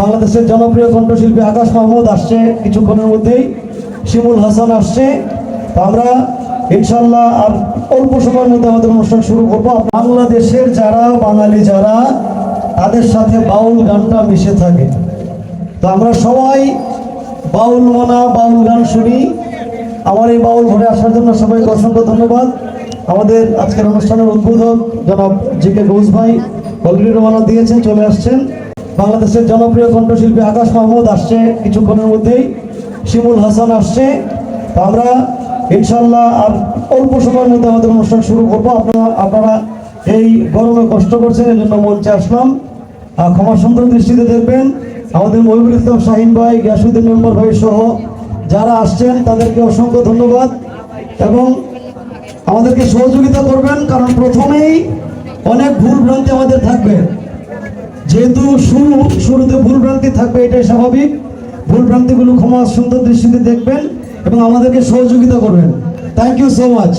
বাংলাদেশের জনপ্রিয় কণ্ঠশিল্পী আকাশ মাহমুদ আসছে কিছুক্ষণের মধ্যেই। শিমুল হাসান আসছে। আমরা ইনশাল্লাহ আর অল্প সময়ের মধ্যে আমাদের অনুষ্ঠান শুরু করব। বাংলাদেশের যারা, বাঙালি যারা, তাদের সাথে বাউল গানটা মিশে থাকে। তো আমরা সবাই বাউল মনা, বাউল গান শুনি। আমার এই বাউল ঘরে আসার জন্য সবাইকে অসংখ্য ধন্যবাদ। আমাদের আজকের অনুষ্ঠানের উদ্বোধক জনাব জি কে ঘোষ ভাই অলরেডি রওনা দিয়েছেন, চলে আসছেন। বাংলাদেশের জনপ্রিয় কণ্ঠশিল্পী আকাশ মাহমুদ আসছে কিছুক্ষণের মধ্যেই, শিমুল হাসান আসছে। আমরা ইনশাল্লাহ আর অল্প সময়ের মধ্যে আমাদের অনুষ্ঠান শুরু করব। আপনারা আপনারা এই গরমে কষ্ট করছেন এই জন্য মঞ্চে আসলাম। আর ক্ষমা সুন্দর দৃষ্টিতে দেখবেন, আমাদের মহিবুল ইসলাম শাহিন ভাই, গ্যাসুদ্দিন মেম্বার ভাই সহ যারা আসছেন, তাদেরকে অসংখ্য ধন্যবাদ। এবং আমাদেরকে সহযোগিতা করবেন, কারণ প্রথমেই অনেক ভুল ভ্রান্তি আমাদের থাকবে। যেহেতু শুরু, শুরুতে ভুলভ্রান্তি থাকবে, এটাই স্বাভাবিক। ভুলভ্রান্তিগুলো ক্ষমা সুন্দর দৃষ্টিতে দেখবেন এবং আমাদেরকে সহযোগিতা করবেন। Thank you so much